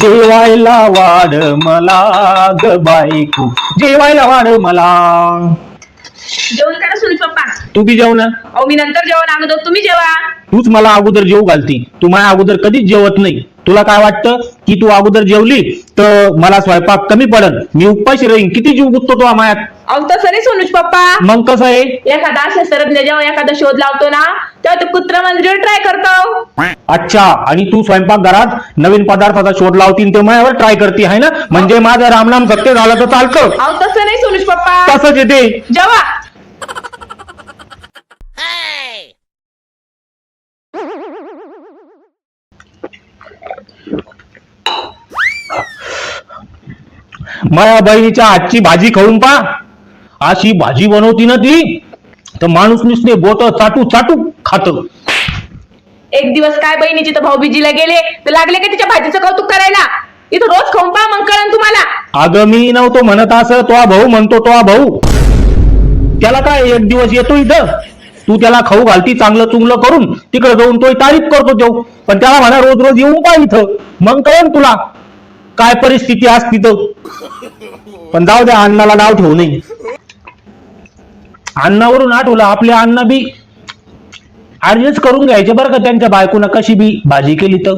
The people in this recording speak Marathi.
जेवायला वाढ मला ग बायको. जेवायला वाढ मला. जेवण करा सुनील पप्पा. तू बी जेव ना. अहो मी नंतर जेवण अगोदर तुम्ही जेवा. तूच मला अगोदर जेव घालती. तू माझ्या अगोदर कधीच जेवत नाही. तुला काय वाटतं की तू अगोदर जेवली तर मला स्वयंपाक कमी पडल? मी उपाशी राहीन. किती जीव गुंततो तो मायात अहो तसं नाही सोनुष पप्पा. मग कसं आहे? एखादा शास्त्रज्ञ जेव्हा एखादा शोध लावतो ना तेव्हा तो कुत्रा मंदिर ट्राय करतो. अच्छा आणि तू स्वयंपाकघरात नवीन पदार्थाचा शोध लावतीन ते माझ्यावर ट्राय करते आहे ना? म्हणजे माझं रामनाम सत्य झालं तर चालतं. अहो तसं नाही सोनुष पप्पा. तसंच येते जेवा माझ्या बहिणीच्या हातची भाजी खाऊन पा. अशी भाजी बनवती ना ती. तर माणूस नुसते बोट चाटू चाटू खात. एक दिवस काय बहिणीची तर भाऊबीजीला गेले तर लागले का तिच्या भाजीचं कौतुक करायला? इथं रोज खाऊन पहा मग कळन तुम्हाला. अगं मी नव्हतो म्हणत असं तो भाऊ म्हणतो तो भाऊ. त्याला काय एक दिवस येतो इथं? तू त्याला खाऊ घालती चांगलं चुंगलं करून. तिकडे जाऊन तो तारीफ करतो देऊ पण त्याला म्हणा रोज रोज येऊ का इथं. मग कळन तुला. काय परिस्थिती असती तर. पण जाऊ द्या अण्णाला नाव ठेवू नये. अन्नावरून आठवलं आपले अन्न बी. ऍडजस्ट करून घ्यायचे बरं का त्यांच्या बायकोनं कशी बी भाजी केली तर.